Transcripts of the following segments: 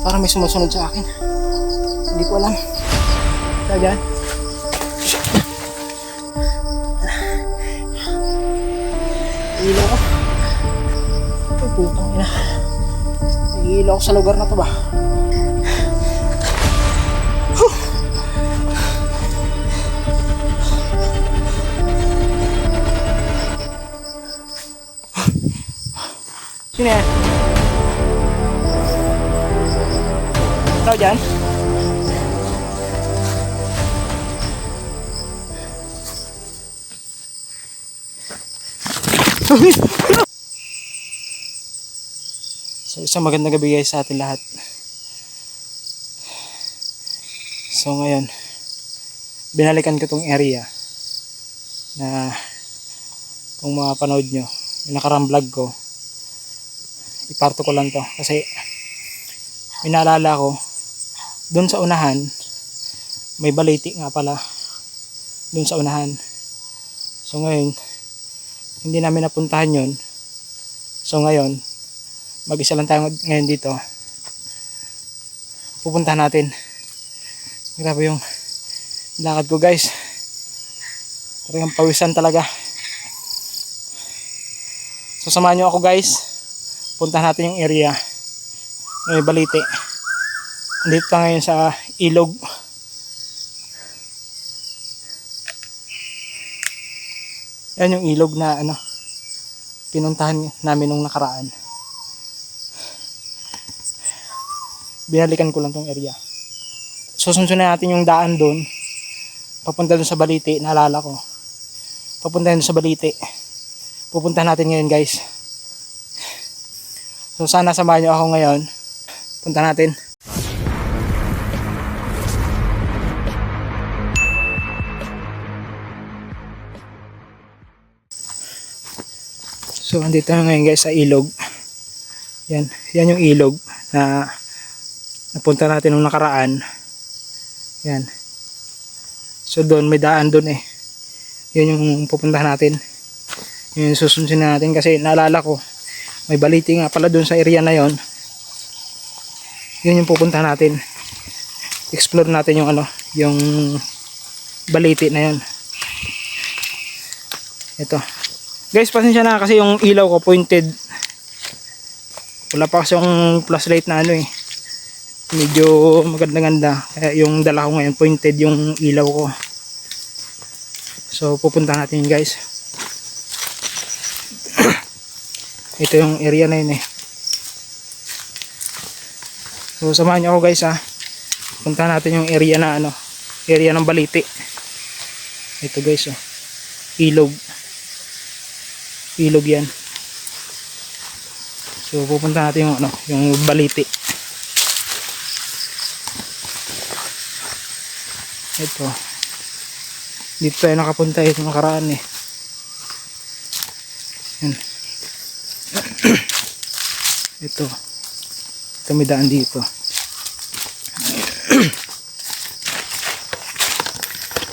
Parang may sumusunod sa akin. Hindi ko alam. Kaya Hilo ko. Ay, putang ina. Nahihilo ako sa lugar na to ba? Sino yan? Ikaw dyan? So isang magandang gabi guys sa atin lahat. So ngayon, binalikan ko tong area na kung mapanood nyo, yung nakarang vlog ko, iparto ko lang to kasi minalala ko doon sa unahan may baliti nga pala doon sa unahan. So ngayon hindi namin napuntahan yon so ngayon mag isa lang tayo ngayon dito. Pupuntahan natin. Grabe yung lakad ko guys. Talagang pawisan talaga. So samahan nyo ako guys puntahan natin yung area may balite. Dito tayo ngayon sa ilog. Yan yung ilog na ano pinuntahan namin nung nakaraan. Binalikan ko lang tong area. Susunsunan natin yung daan doon. Papunta doon sa balite naalala ko. Papunta doon sa balite. Pupuntahan natin ngayon guys So sana samahan nyo ako ngayon. Punta natin. So andito na ngayon guys sa ilog. Yan, yan yung ilog na napunta natin nung nakaraan. Yan. So doon may daan doon eh. Yan yung pupuntahan natin. Yun yung susunod natin kasi naalala ko may baliti nga pala doon sa area na yon yun yung pupunta natin. Explore natin yung ano yung baliti na yon ito. Guys pasensya na kasi yung ilaw ko pointed. Wala pa kasi yung flashlight na ano eh. Medyo maganda ganda kaya yung dala ko ngayon pointed yung ilaw ko. So pupunta natin guys ito yung area na yun eh. So samahan nyo ako guys ha. Punta natin yung area na ano area ng baliti. Ito guys oh. Ilog. Ilog yan. So pupunta natin yung ano yung baliti. Ito. Dito tayo nakapunta ito nakaraan eh. Yan ito. Ito may daan dito.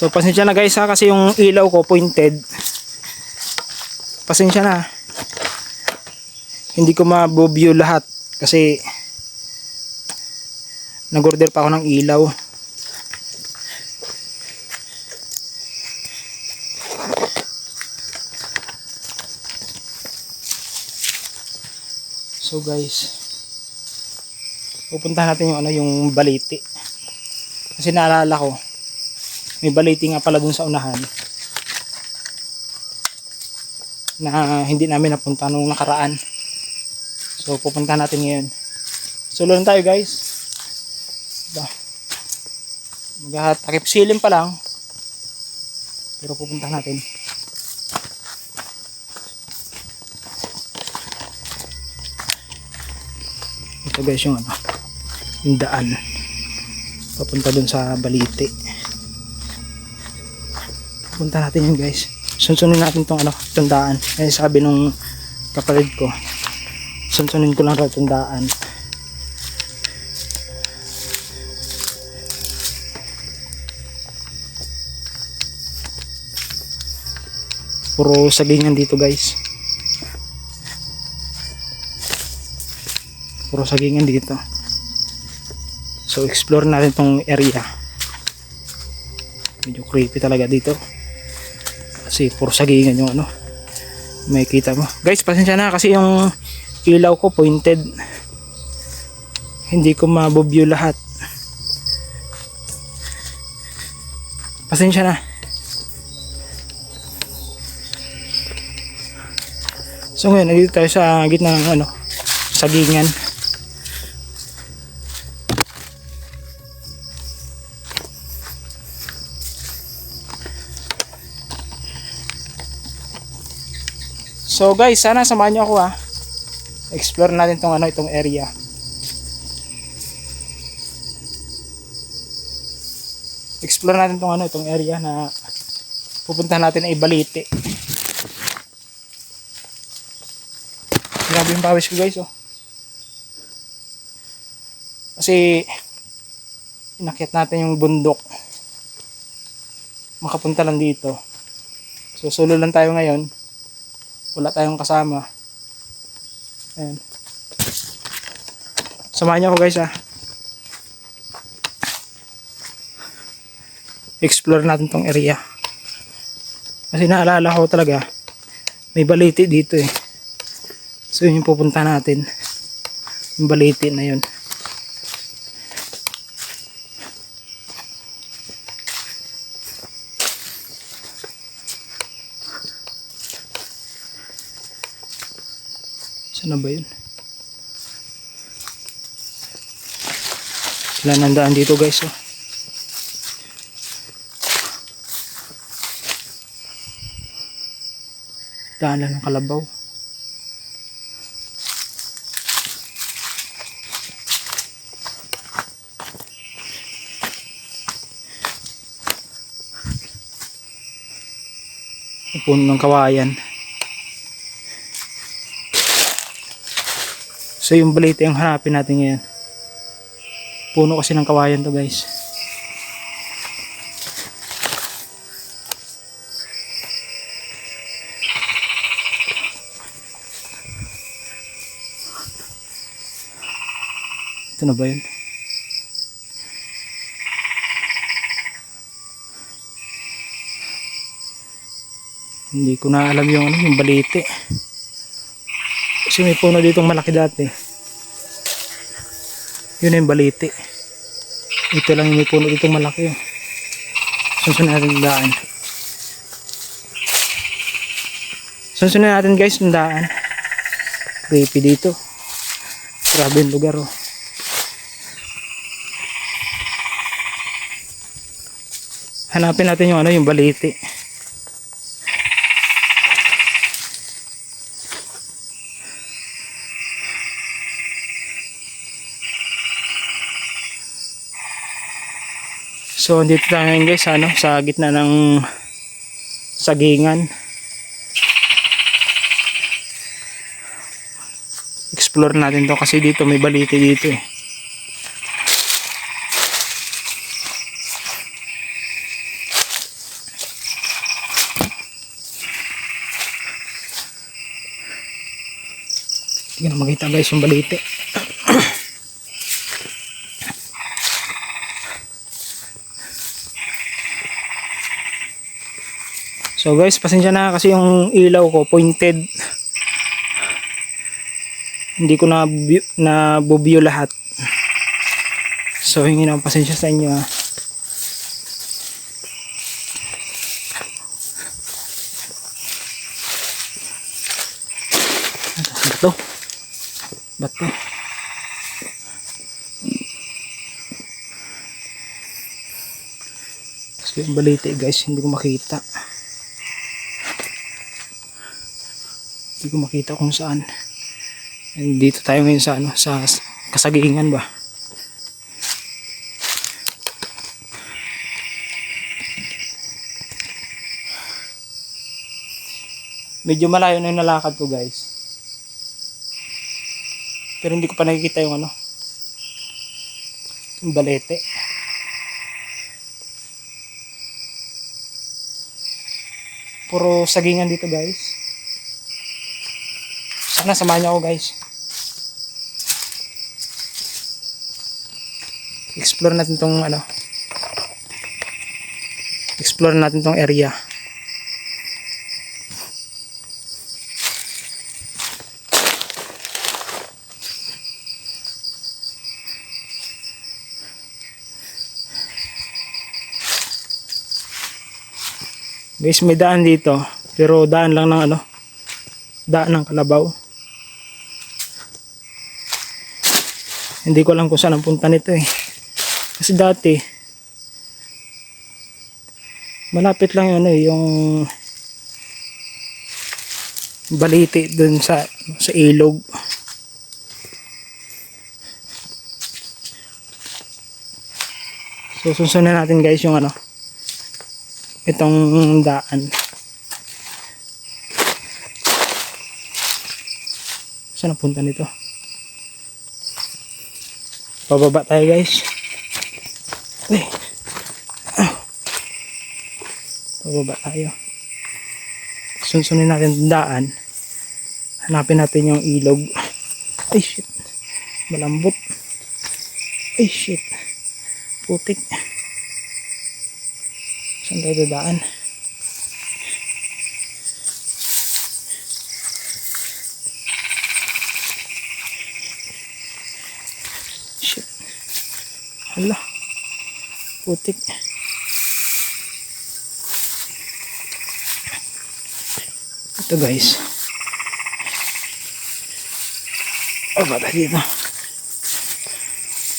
So pasensya na guys ha kasi yung ilaw ko pointed. Pasensya na. Hindi ko mabobview lahat kasi nag-order pa ako ng ilaw So guys, pupuntahan natin yung ano yung baliti. Kasi naalala ko, may baliti nga pala dun sa unahan na hindi namin napunta nung nakaraan. So pupuntahan natin ngayon. Solo lang tayo guys. Diba? Maghatakip silim pa lang. Pero pupuntahan natin. Ito guys yung ano yung daan. Papunta dun sa balite. Punta natin yun guys. Sunsunin natin tong ano itong daan. Kasi sabi nung kapatid ko sunsunin ko lang raw itong daan. Puro sagingan dito guys Puro sagingan dito. So explore natin tong area. Medyo creepy talaga dito. Kasi puro sagingan yung ano. May kita mo. Guys, pasensya na kasi yung ilaw ko pointed. Hindi ko mabobview lahat. Pasensya na. So ngayon, nandito tayo sa gitna ng ano, sagingan. So guys, sana samahan niyo ako ha. Explore natin tong ano, itong area. Explore natin tong ano, itong area na pupuntahan natin ay Balite. Grabe yung pawis ko guys oh. Kasi inakyat natin yung bundok. Makapunta lang dito. So solo lang tayo ngayon. Wala tayong kasama. Ayan. Samahan niyo ako guys ah. Explore natin tong area. Kasi naalala ko talaga may baliti dito eh. So yun yung pupunta natin. Yung baliti na yun. Na ba yun? Sila nandaan dito guys oh. Daan lang ng kalabaw. Puno ng kawayan. So yung balite yung hanapin natin ngayon. Puno kasi ng kawayan to guys. Ito na ba yun? Hindi ko na alam yung ano, yung balite. Kasi may puno ditong malaki dati. Yun yung balite. Ito lang yung may puno ditong malaki. Oh. Sunsun natin daan. Sunsun natin guys yung daan. Creepy dito. Grabe yung lugar oh. Hanapin natin yung ano, yung balite. So, dito tayo ngayon guys, ano, sa gitna ng sagingan. Explore natin to kasi dito may balite dito eh. Na makita guys yung balite. So guys, pasensya na kasi yung ilaw ko pointed. Hindi ko na na bubio lahat. So hingi ng pasensya sa inyo. ah. Bato. Bato. Kasi yung balite guys, hindi ko makita. Hindi ko makita kung saan. And dito tayo ngayon sa ano, sa kasagingan ba. Medyo malayo na yung nalakad ko guys. Pero hindi ko pa nakikita yung ano. Yung balete. Puro sagingan dito guys. Sana samahan niyo ako guys. explore natin tong ano explore natin tong area guys may daan dito pero daan lang ng ano daan ng kalabaw hindi ko alam kung saan ang punta nito eh. Kasi dati malapit lang ano eh, yung baliti dun sa sa ilog. So susunod natin guys yung ano itong daan. Saan ang punta nito pababa tayo guys. Uy. Pababa tayo. Sunsunin natin daan. Hanapin natin yung ilog. Ay shit. Malambot. Ay shit. Putik. Saan tayo dadaan putik. Ito guys. Oh bata dito.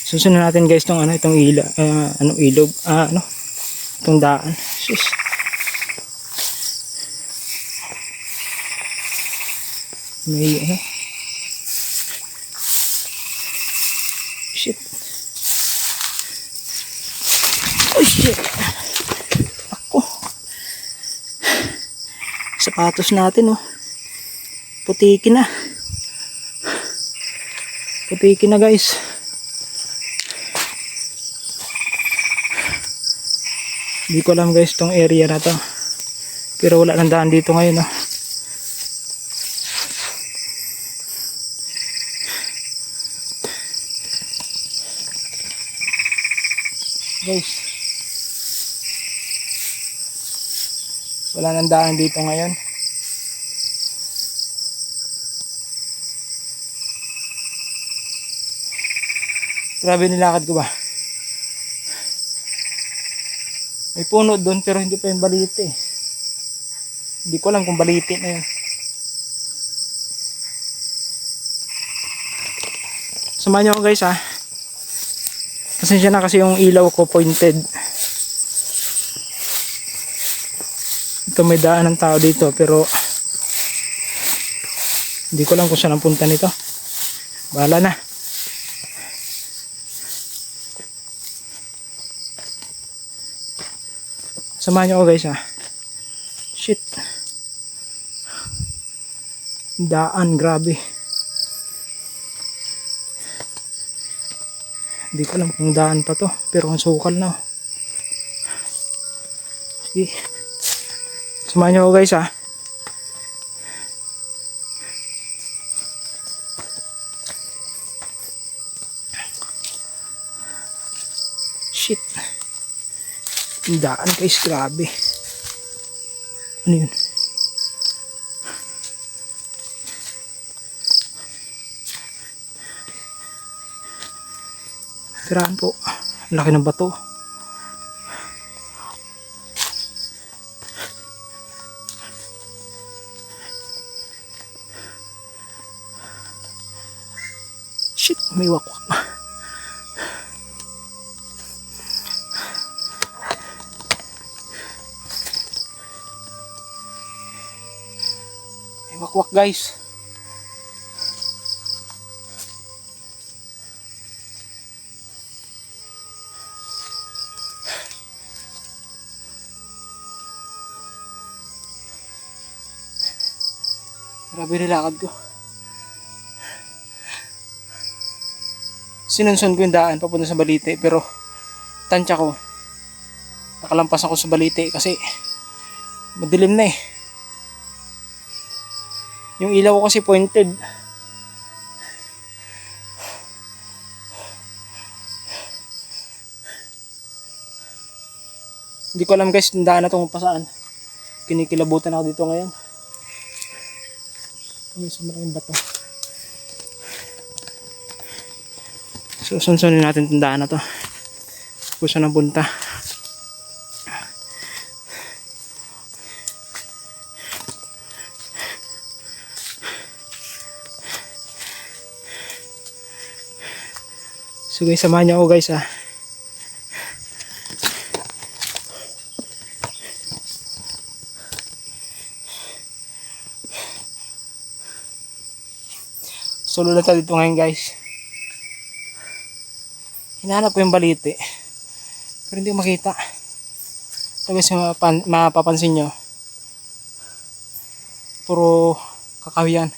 Susunod natin guys tong ano itong ila ah, ano ilog ah ano itong daan. Sus. May ano shit oh shit ako sapatos natin oh putikin na putikin na guys Hindi ko alam guys tong area na to. Pero wala nang daan dito ngayon no. Guys. Wala nang daan dito ngayon. Grabe nilakad ko ba? May puno doon pero hindi pa yung baliti. Hindi ko alam kung baliti na yun. Samahan niyo ako guys ha. Pasensya na kasi yung ilaw ko pointed. Ito may daan ng tao dito pero hindi ko lang kung saan ang punta nito. Bahala na. Samahan niyo ako guys ha. Shit. Daan, grabe. Hindi ko alam kung daan pa to. Pero ang sukal na. Sige. Samahan niyo ako guys ha. Shit. Ang daan guys, grabe. Ano yun? Tirahan po. Laki ng bato. May wakwak. May wakwak guys. Grabe nilakad ko. sinunsun ko yung daan papunta sa Balite pero tansya ko. Nakalampas ako sa Balite kasi madilim na eh. Yung ilaw ko kasi pointed. Hindi ko alam guys yung daan na itong pasaan. Kinikilabutan ako dito ngayon. Kami sa malaking bato? So, sunsunin natin itong na to. Saan ang punta. So guys, samahan niyo ako guys ah. Solo lang tayo dito ngayon guys. Hinahanap ko yung baliti. Pero hindi ko makita. So guys, mapapansin nyo. Puro kakawiyan.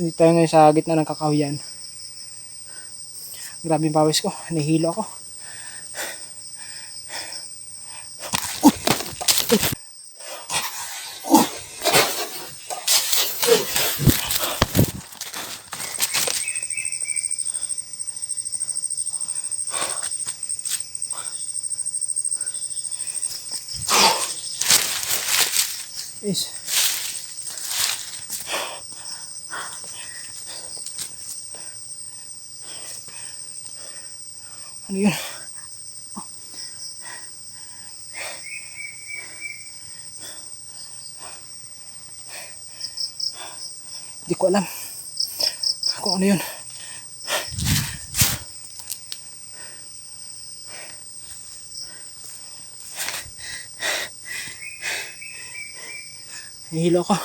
Dito tayo ngayon sa gitna ng kakawiyan. Grabe yung pawis ko. Nahihilo ako. Is. Ano yun? Hindi ko alam kung ano yun. Nahihilo ako.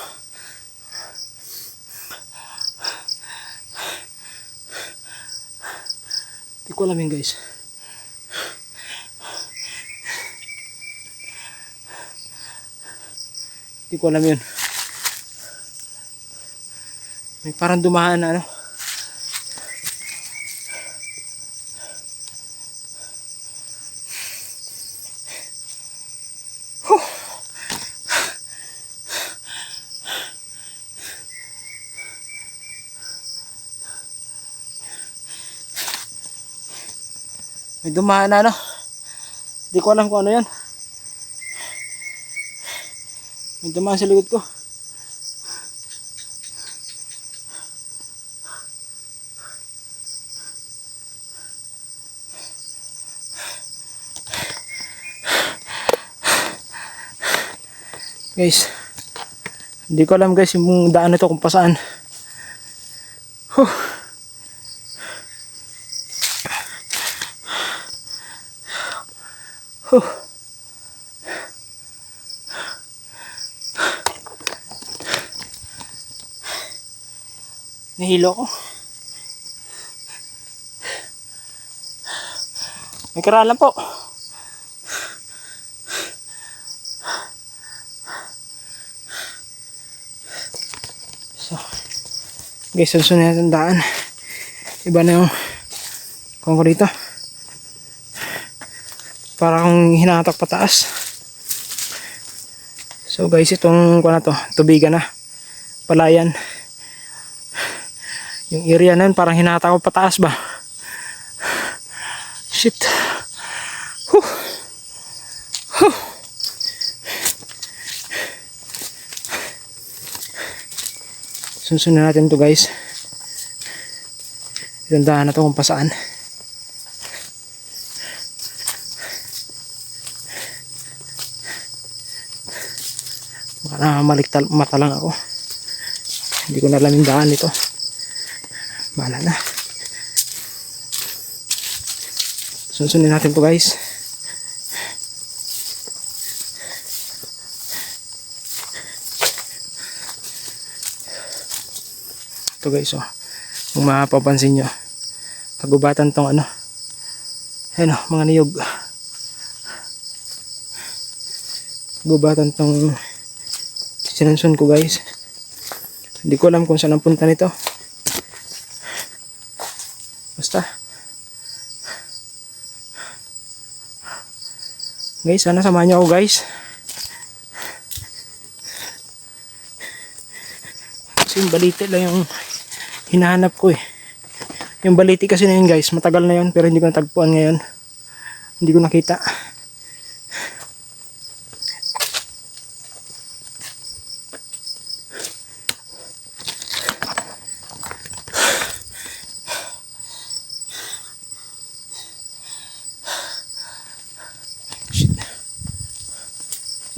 Hindi ko alam yun guys. Hindi ko alam yun. May parang dumaan na ano. May dumaan na ano. Hindi ko alam kung ano yan. May dumaan sa likod ko. Guys, hindi ko alam guys yung daan na kung pa saan. Huh. Huh. Nahilo ko. May karalan po. So, guys, sunod natin daan. Iba na yung kung hinatak pataas. So guys, itong kuha na to, tubigan na. Palayan. Yung area na yun, parang hinatak ko pataas ba? Shit. Huh. Huh. Sunsunan natin to guys. Itandahan na to kung pasaan. Baka namamaliktal mata lang ako. Hindi ko na alam yung daan nito. Bahala na. Sunsunin natin to guys. Ito guys oh. Kung mapapansin nyo. Kagubatan tong ano. Ayan oh, mga niyog. Kagubatan tong sinunsun ko guys. Hindi ko alam kung saan ang punta nito. Basta. Guys, sana samahan niyo ako guys. Kasi yung baliti lang yung hinahanap ko eh. Yung baliti kasi na yun guys, matagal na yun pero hindi ko natagpuan ngayon. Hindi ko nakita.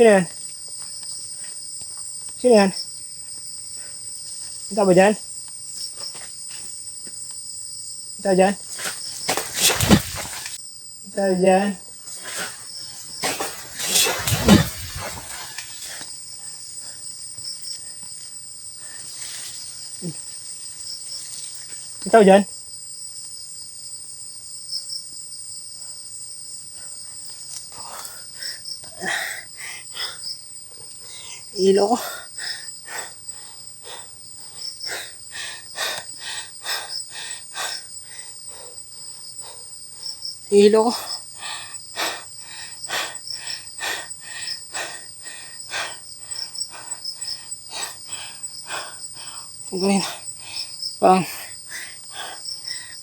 Sino yan? Sino yan? Ikaw ba dyan? Ikaw dyan? Ikaw dyan? Ikaw dyan? Ilo ko. Ilo ko. Gawin. Parang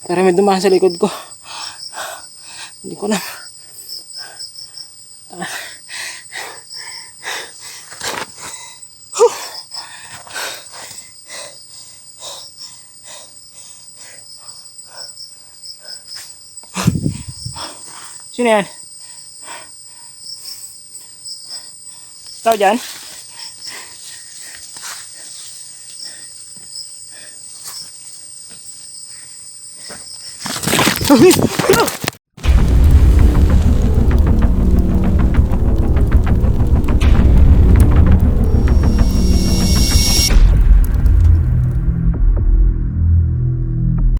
parang may dumaan sa likod ko. Hindi ko alam. Sino yan? Ikaw dyan?